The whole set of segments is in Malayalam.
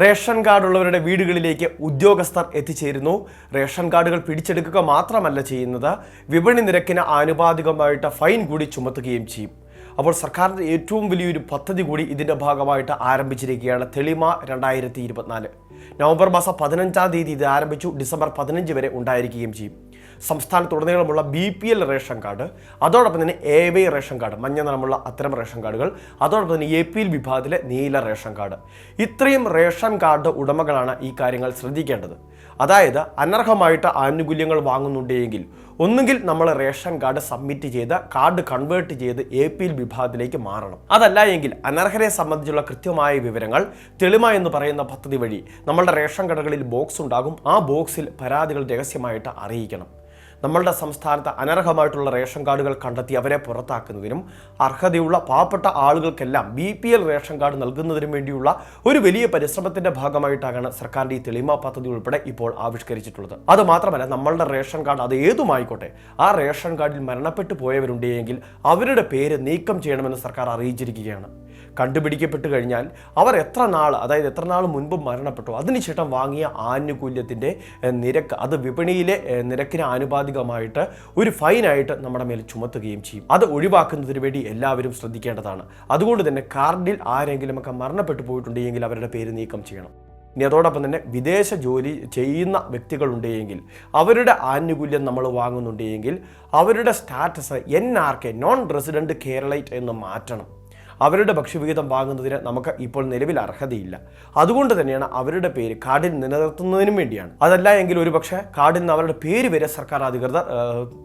റേഷൻ കാർഡ് ഉള്ളവരുടെ വീടുകളിലേക്ക് ഉദ്യോഗസ്ഥർ എത്തിച്ചേരുന്നു. റേഷൻ കാർഡുകൾ പിടിച്ചെടുക്കുക മാത്രമല്ല ചെയ്യുന്നത്. വിപണി നിരക്കിന് ആനുപാതികമായിട്ട് ഫൈൻ കൂടി ചുമത്തുകയും ചെയ്യും. അപ്പോൾ സർക്കാരിന്റെ ഏറ്റവും വലിയൊരു പദ്ധതി കൂടി ഇതിന്റെ ഭാഗമായിട്ട് ആരംഭിച്ചിരിക്കുകയാണ് തെളിമ രണ്ടായിരത്തി നവംബർ മാസം പതിനഞ്ചാം തീയതി ഇത് ആരംഭിച്ചു. ഡിസംബർ പതിനഞ്ച് വരെ ഉണ്ടായിരിക്കുകയും ചെയ്യും. സംസ്ഥാനത്തുടനീളമുള്ള B P L ration card അതോടൊപ്പം തന്നെ എ വൈ റേഷൻ കാർഡ് മഞ്ഞ നിറമുള്ള അത്തരം റേഷൻ കാർഡുകൾ അതോടൊപ്പം തന്നെ എ പി എൽ വിഭാഗത്തിലെ നീല റേഷൻ കാർഡ്. ഇത്രയും റേഷൻ കാർഡ് ഉടമകളാണ് ഈ കാര്യങ്ങൾ ശ്രദ്ധിക്കേണ്ടത്. അതായത് അനർഹമായിട്ട് ആനുകൂല്യങ്ങൾ വാങ്ങുന്നുണ്ടെങ്കിൽ ഒന്നുകിൽ നമ്മൾ റേഷൻ കാർഡ് സബ്മിറ്റ് ചെയ്ത് കാർഡ് കൺവേർട്ട് ചെയ്ത് എ പി എൽ വിഭാഗത്തിലേക്ക് മാറണം. അതല്ല എങ്കിൽ അനർഹരെ സംബന്ധിച്ചുള്ള കൃത്യമായ വിവരങ്ങൾ തെളിമ എന്ന് പറയുന്ന പദ്ധതി വഴി നമ്മളുടെ റേഷൻ കടകളിൽ ബോക്സ് ഉണ്ടാകും. ആ ബോക്സിൽ പരാതികൾ രഹസ്യമായിട്ട് അറിയിക്കണം. നമ്മളുടെ സംസ്ഥാനത്ത് അനർഹമായിട്ടുള്ള റേഷൻ കാർഡുകൾ കണ്ടെത്തി അവരെ പുറത്താക്കുന്നതിനും അർഹതയുള്ള പാവപ്പെട്ട ആളുകൾക്കെല്ലാം B P L ration card നൽകുന്നതിനും വേണ്ടിയുള്ള ഒരു വലിയ പരിശ്രമത്തിന്റെ ഭാഗമായിട്ടാണ് സർക്കാരിന്റെ ഈ തെളിമ പദ്ധതി ഉൾപ്പെടെ ഇപ്പോൾ ആവിഷ്കരിച്ചിട്ടുള്ളത്. അത് മാത്രമല്ല നമ്മളുടെ റേഷൻ കാർഡ് അത് ഏതുമായിക്കോട്ടെ ആ റേഷൻ കാർഡിൽ മരണപ്പെട്ടു പോയവരുണ്ടെങ്കിൽ അവരുടെ പേര് നീക്കം ചെയ്യണമെന്ന് സർക്കാർ അറിയിച്ചിരിക്കുകയാണ്. കണ്ടുപിടിക്കപ്പെട്ട് കഴിഞ്ഞാൽ അവർ എത്ര നാൾ അതായത് എത്ര നാൾ മുൻപ് മരണപ്പെട്ടു അതിനുശേഷം വാങ്ങിയ ആനുകൂല്യത്തിന്റെ നിരക്ക് അത് വിപണിയിലെ നിരക്കിന് ആനുപാതികമായിട്ട് ഒരു ഫൈനായിട്ട് നമ്മുടെ മേൽ ചുമത്തുകയും ചെയ്യും. അത് ഒഴിവാക്കുന്നതിന് വേണ്ടി എല്ലാവരും ശ്രദ്ധിക്കേണ്ടതാണ്. അതുകൊണ്ട് തന്നെ കാർഡിൽ ആരെങ്കിലുമൊക്കെ മരണപ്പെട്ടു പോയിട്ടുണ്ടെങ്കിൽ അവരുടെ പേര് നീക്കം ചെയ്യണം. ഇനി അതോടൊപ്പം തന്നെ വിദേശ ജോലി ചെയ്യുന്ന വ്യക്തികളുണ്ടെങ്കിൽ അവരുടെ ആനുകൂല്യം നമ്മൾ വാങ്ങുന്നുണ്ടെങ്കിൽ അവരുടെ status N R K non resident Keralite എന്ന് മാറ്റണം. അവരുടെ ഭക്ഷ്യവിഹിതം വാങ്ങുന്നതിന് നമുക്ക് ഇപ്പോൾ നിലവിൽ അർഹതയില്ല. അതുകൊണ്ട് തന്നെയാണ് അവരുടെ പേര് കാർഡിൽ നിലനിർത്തുന്നതിനും വേണ്ടിയാണ്. അതല്ല എങ്കിൽ ഒരുപക്ഷെ കാർഡിൽ നിന്ന് അവരുടെ പേര് വരെ സർക്കാർ അധികൃതർ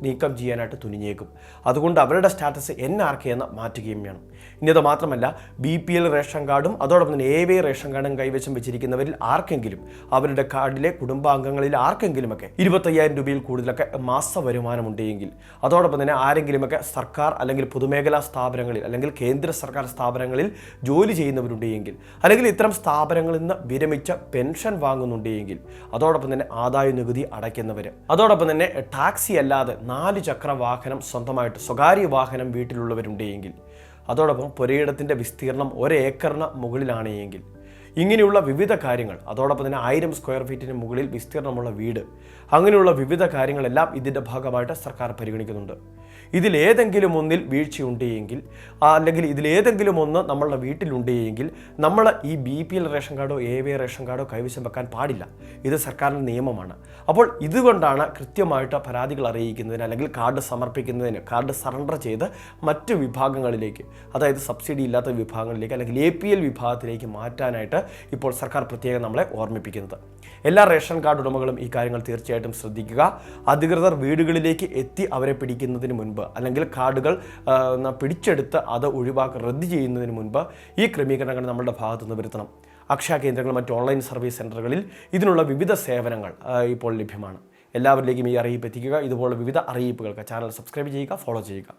നീക്കം ചെയ്യാനായിട്ട് തുനിഞ്ഞേക്കും. അതുകൊണ്ട് അവരുടെ സ്റ്റാറ്റസ് എൻ ആർ കെ എന്ന് മാറ്റുകയും വേണം. ഇനി അത് മാത്രമല്ല ബി പി എൽ റേഷൻ കാർഡും അതോടൊപ്പം തന്നെ എ വൈ റേഷൻ കാർഡും കൈവശം വെച്ചിരിക്കുന്നവരിൽ ആർക്കെങ്കിലും അവരുടെ കാർഡിലെ കുടുംബാംഗങ്ങളിൽ ആർക്കെങ്കിലുമൊക്കെ ഇരുപത്തയ്യായിരം രൂപയിൽ കൂടുതലൊക്കെ മാസ വരുമാനമുണ്ടെങ്കിൽ അതോടൊപ്പം തന്നെ ആരെങ്കിലുമൊക്കെ സർക്കാർ അല്ലെങ്കിൽ പൊതുമേഖലാ സ്ഥാപനങ്ങളിൽ അല്ലെങ്കിൽ കേന്ദ്ര സർക്കാർ സ്ഥാപനങ്ങളിൽ ജോലി ചെയ്യുന്നവരുണ്ടെങ്കിൽ അല്ലെങ്കിൽ ഇത്തരം സ്ഥാപനങ്ങളിൽ നിന്ന് വിരമിച്ച പെൻഷൻ വാങ്ങുന്നുണ്ടെങ്കിൽ അതോടൊപ്പം തന്നെ ആദായ നികുതി അടയ്ക്കുന്നവർ അതോടൊപ്പം തന്നെ ടാക്സി അല്ലാതെ നാല് ചക്ര വാഹനം സ്വന്തമായിട്ട് സ്വകാര്യ വാഹനം വീട്ടിലുള്ളവരുണ്ടെങ്കിൽ അതോടൊപ്പം പുരയിടത്തിന്റെ വിസ്തീർണം ഒരേക്കറിന് മുകളിലാണ് എങ്കിൽ ഇങ്ങനെയുള്ള വിവിധ കാര്യങ്ങൾ അതോടൊപ്പം തന്നെ ആയിരം സ്ക്വയർ ഫീറ്റിന് മുകളിൽ വിസ്തീർണമുള്ള വീട് അങ്ങനെയുള്ള വിവിധ കാര്യങ്ങളെല്ലാം ഇതിന്റെ ഭാഗമായിട്ട് സർക്കാർ പരിഗണിക്കുന്നുണ്ട്. ഇതിലേതെങ്കിലും ഒന്നിൽ വീഴ്ചയുണ്ടെങ്കിൽ അല്ലെങ്കിൽ ഇതിലേതെങ്കിലും ഒന്ന് നമ്മളുടെ വീട്ടിലുണ്ടെങ്കിൽ നമ്മൾ ഈ ബി പി എൽ റേഷൻ കാർഡോ എ വി റേഷൻ കാർഡോ കൈവശം വെക്കാൻ പാടില്ല. ഇത് സർക്കാരിന്റെ നിയമമാണ്. അപ്പോൾ ഇതുകൊണ്ടാണ് കൃത്യമായിട്ട് പരാതികൾ അറിയിക്കുന്നതിന് അല്ലെങ്കിൽ കാർഡ് സമർപ്പിക്കുന്നതിന് കാർഡ് സറണ്ടർ ചെയ്ത് മറ്റ് വിഭാഗങ്ങളിലേക്ക് അതായത് സബ്സിഡി ഇല്ലാത്ത വിഭാഗങ്ങളിലേക്ക് അല്ലെങ്കിൽ എ പി എൽ വിഭാഗത്തിലേക്ക് മാറ്റാനായിട്ട് ഇപ്പോൾ സർക്കാർ പ്രത്യേകം നമ്മളെ ഓർമ്മിപ്പിക്കുന്നത്. എല്ലാ റേഷൻ കാർഡ് ഉടമകളും ഈ കാര്യങ്ങൾ തീർച്ചയായിട്ടും ശ്രദ്ധിക്കുക. അധികൃതർ വീടുകളിലേക്ക് എത്തി അവരെ പിടിക്കുന്നതിന് മുൻപ് അല്ലെങ്കിൽ കാർഡുകൾ പിടിച്ചെടുത്ത് അത് ഒഴിവാക്കി റദ്ദ് ചെയ്യുന്നതിന് മുൻപ് ഈ ക്രമീകരണങ്ങൾ നമ്മുടെ ഭാഗത്തു നിന്ന് വരുത്തണം. അക്ഷയ കേന്ദ്രങ്ങൾ മറ്റ് ഓൺലൈൻ സർവീസ് സെന്ററുകളിൽ ഇതിനുള്ള വിവിധ സേവനങ്ങൾ ഇപ്പോൾ ലഭ്യമാണ്. എല്ലാവരിലേക്കും ഈ അറിയിപ്പ് എത്തിക്കുക. ഇതുപോലുള്ള വിവിധ അറിയിപ്പുകൾക്ക് ചാനൽ സബ്സ്ക്രൈബ് ചെയ്യുക ഫോളോ ചെയ്യുക.